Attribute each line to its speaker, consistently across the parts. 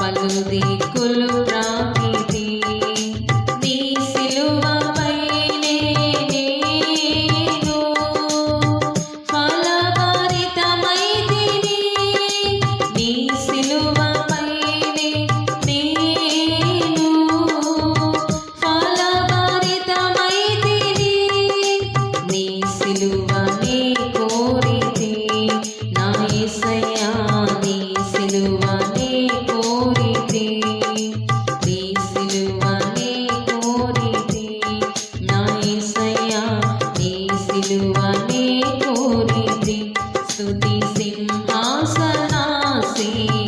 Speaker 1: పందిరి
Speaker 2: see.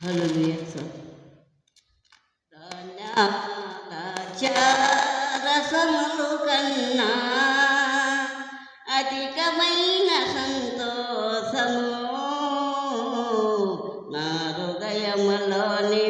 Speaker 2: Hallelujah. రసములు కన్నా అధికమైన సంతోషము నా
Speaker 3: హృదయములోని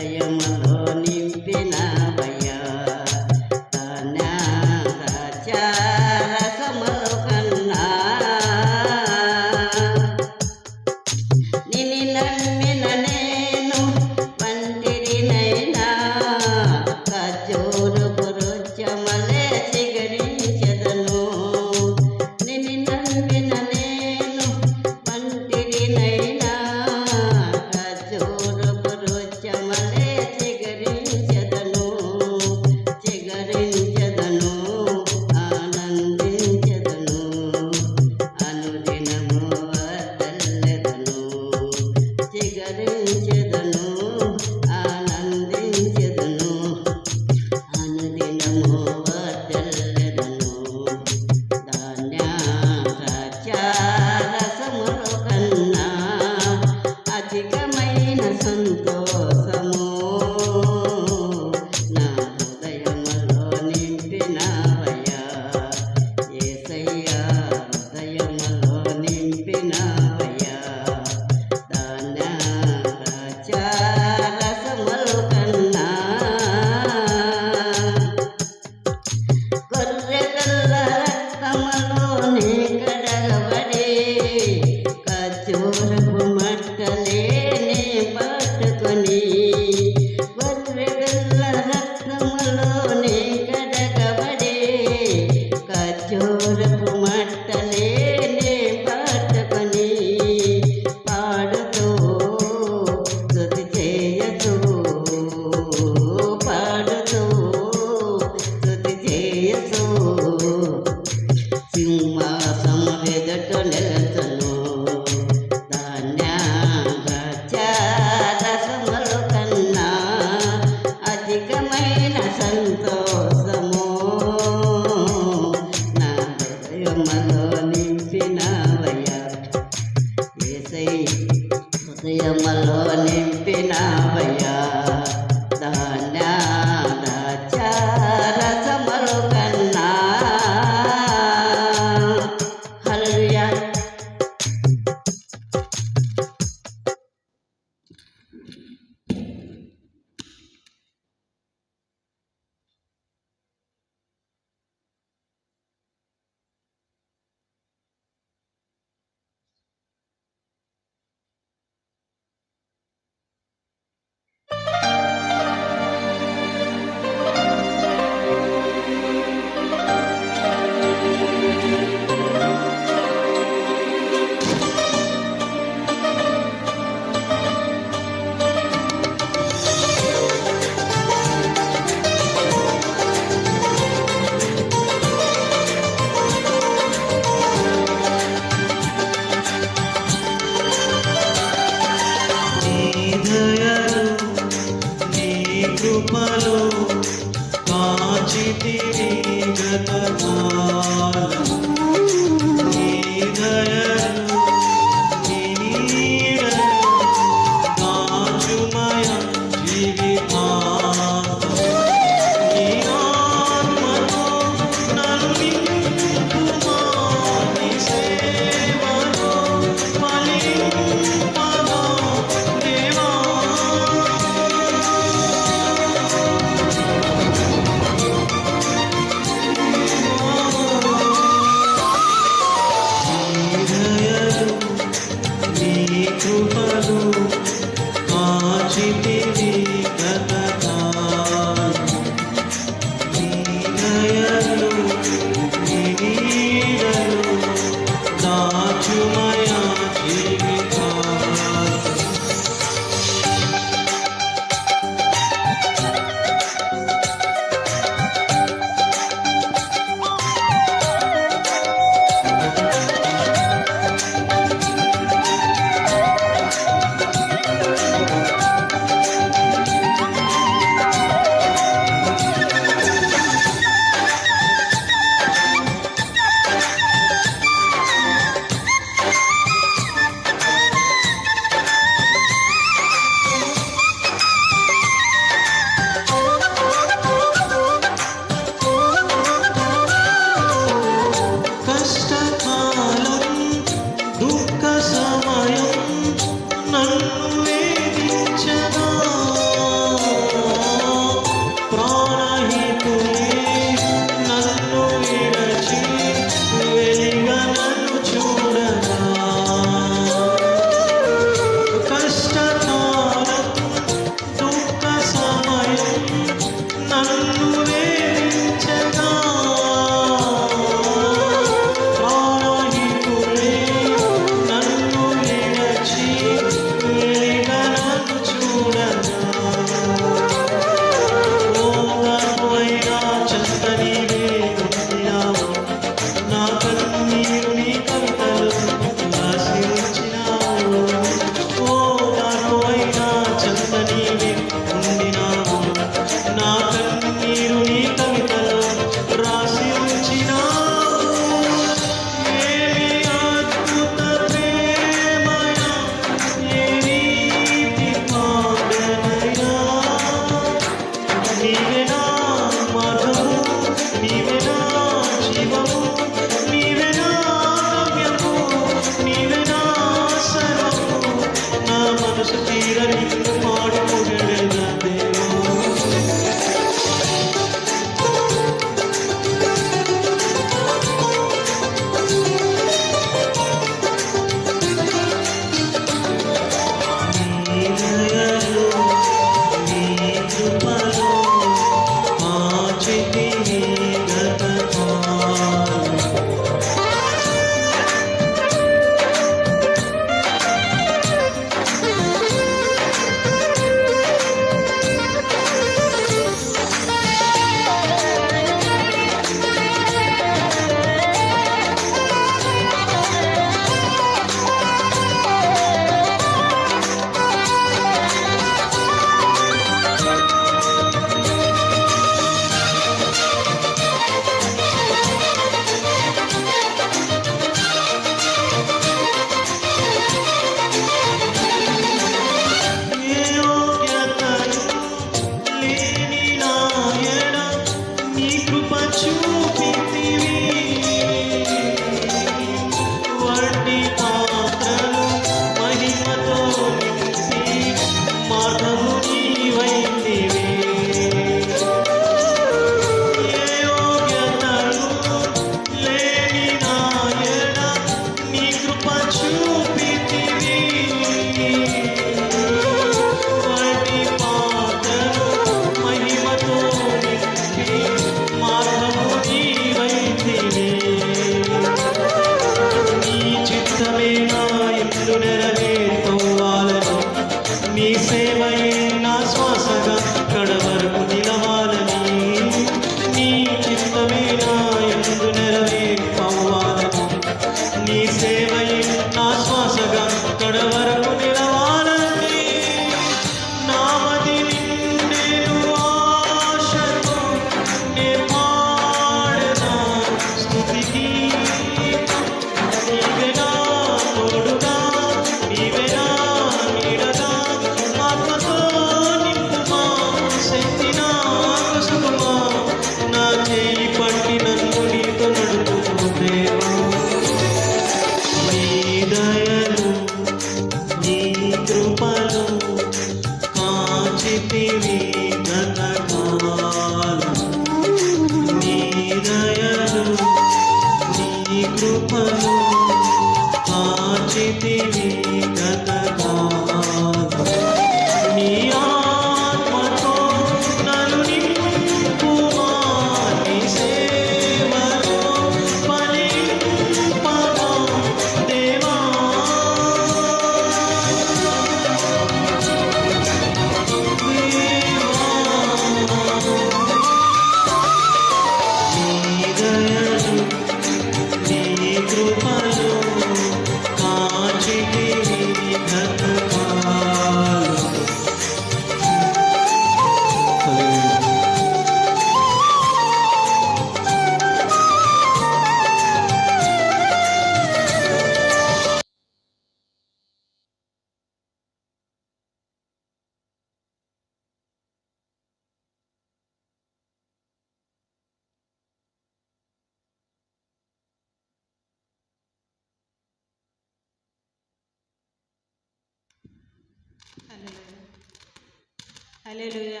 Speaker 4: హల్లెలూయా.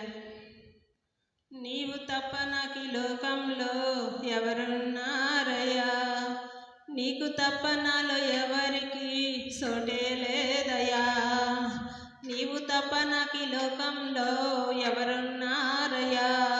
Speaker 4: నీవు తప్ప నాకు లోకంలో ఎవరున్నారయ్యా? నీకు తప్ప నాలో ఎవరికి సోటే లేదయ్యా? నీవు తప్ప నాకు లోకంలో ఎవరున్నారయ్యా?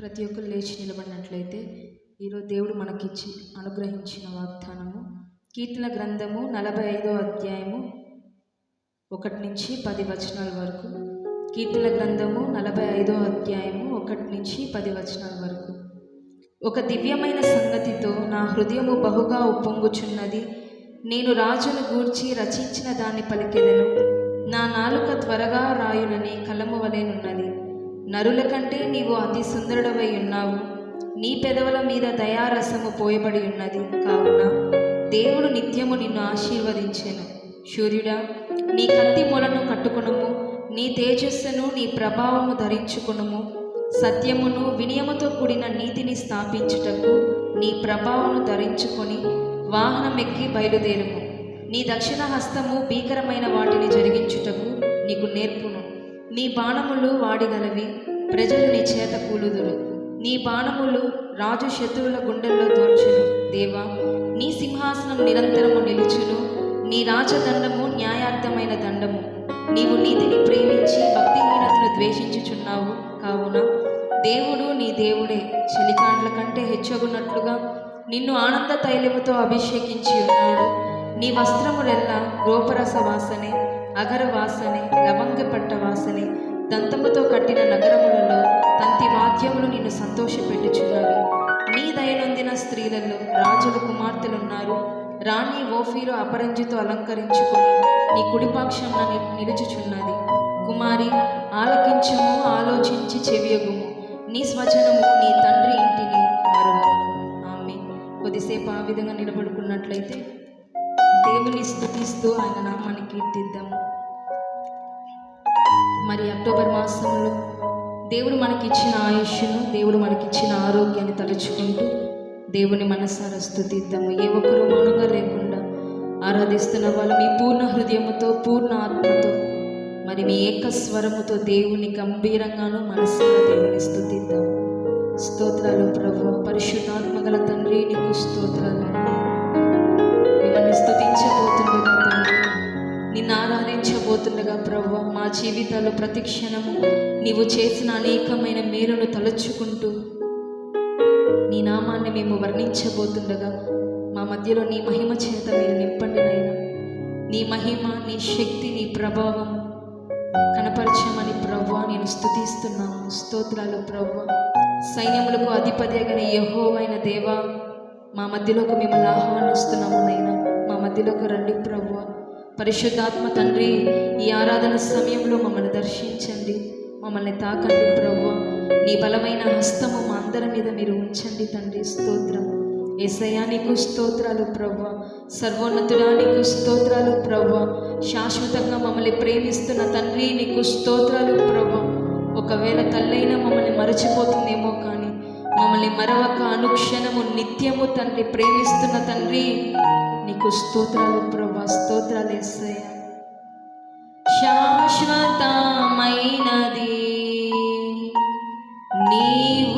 Speaker 5: ప్రతి ఒక్కరు లేచి నిలబడినట్లయితే ఈరోజు దేవుడు మనకిచ్చి అనుగ్రహించిన వాగ్దానము. కీర్తన గ్రంథము నలభై ఐదో అధ్యాయము ఒకటి నుంచి పది వచనాల వరకు. కీర్తన గ్రంథము నలభై ఐదో అధ్యాయము ఒకటి నుంచి పది వచనాల వరకు. ఒక దివ్యమైన సంగతితో నా హృదయము బహుగా ఉప్పొంగుచున్నది. నేను రాజును గూర్చి రచించిన దాన్ని పలికెదను. నా నాలుక త్వరగా రాయునని కలము వలెనున్నది నరుల కంటే నీవు అతి సుందరుడవై ఉన్నావు. నీ పెదవుల మీద దయారసము పోయబడి ఉన్నది. కావున దేవుడు నిత్యము నిన్ను ఆశీర్వదించెను. సూర్యుడా నీ కత్తి మొలను కట్టుకునుము. నీ తేజస్సును నీ ప్రభావము ధరించుకునుము. సత్యమును వినయముతో కూడిన నీతిని స్థాపించుటకు నీ ప్రభావము ధరించుకొని వాహనం ఎక్కి బయలుదేరుము. నీ దక్షిణ హస్తము భీకరమైన వాటిని జరిగించుటకు నీకు నేర్పును. నీ బాణములు వాడిగలవి ప్రజలు నీ చేత కూలుదురు. నీ బాణములు రాజు శత్రువుల గుండెల్లో తోల్చును. దేవా నీ సింహాసనం నిరంతరము నిలుచును. నీ రాజదండము న్యాయార్థమైన దండము. నీవు నీతిని ప్రేమించి భక్తిహీనతను ద్వేషించుచున్నావు కావున దేవుడు నీ దేవుడే. చెలికాండ్ల కంటే హెచ్చగున్నట్లుగా నిన్ను ఆనంద తైలముతో అభిషేకించి ఉన్నాడు. నీ వస్త్రములెల్లా గోపరస వాసనే అగర వాసనే లవంగ పట్ట వాసనే దంతముతో కట్టిన నగరములలో తంతి వాద్యములు నిన్ను సంతోషపెట్టుచున్నవి నీ దయనొందిన స్త్రీలలో రాజుల కుమార్తెలున్నారు. రాణి ఓఫీరు అపరంజితో అలంకరించుకొని నీ కుడిపాక్షంన నిలుచుచున్నది. కుమారి ఆలకించము ఆలోచించి చెవియగుము. నీ స్వచనము నీ తండ్రి ఇంటిని మరువు ఆమె కొద్దిసేపు ఆ విధంగా నిలబడుకున్నట్లయితే దేవుని స్థుతిస్తూ ఆయన నామాన్ని కీర్తిద్దాము. మరి అక్టోబర్ మాసంలో దేవుడు మనకిచ్చిన ఆయుష్ను దేవుడు మనకిచ్చిన ఆరోగ్యాన్ని తలుచుకుంటూ దేవుని మనసారా స్థుతిద్దాము. ఏ ఒక్కరు మౌనంగా లేకుండా ఆరాధిస్తున్న వాళ్ళు మీ పూర్ణ హృదయముతో పూర్ణ ఆత్మతో మరి మీ ఏక స్వరముతో దేవుని గంభీరంగాను మనసారా దేవుని స్థుతిద్దాం స్తోత్రాలు ప్రభు పరిశుద్ధాత్మ గల తండ్రి నీకు స్తోత్రాలు. జీవితాల్లో ప్రతి క్షణము నీవు చేసిన అనేకమైన మేలును తలుచుకుంటూ నీ నామాన్ని మేము వర్ణించబోతుండగా మా మధ్యలో నీ మహిమ చేత మీరు నింపండి నాయన. నీ మహిమ నీ శక్తి నీ ప్రభావం కనపరచమని ప్రభు నేను స్థుతిస్తున్నాను స్తోత్రాలు ప్రభు సైన్యములకు అధిపతి అయిన యహోవైన దేవా మా మధ్యలోకి మిమ్మల్ని ఆహ్వానిస్తున్నాము నైనా మా మధ్యలోకి రండి ప్రభు పరిశుద్ధాత్మ తండ్రి ఈ ఆరాధన సమయంలో మమ్మల్ని దర్శించండి. మమ్మల్ని తాకండి ప్రభు నీ బలమైన హస్తము మా అందరి మీద మీరు ఉంచండి తండ్రి స్తోత్రం. ఏసయానికి స్తోత్రాలు ప్రభు సర్వోన్నతుడా నీకు స్తోత్రాలు ప్రభు శాశ్వతంగా మమ్మల్ని ప్రేమిస్తున్న తండ్రి నీకు స్తోత్రాలు ప్రభు ఒకవేళ తల్లైనా మమ్మల్ని మరచిపోతుందేమో కానీ మమ్మల్ని మరొక అనుక్షణము నిత్యము తండ్రి ప్రేమిస్తున్న తండ్రి నీకు స్తోత్రాలు ప్రభు స్తోత్రాలు ఎస్సయ్య శాశ్వతమైనది నీవు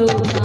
Speaker 5: outro.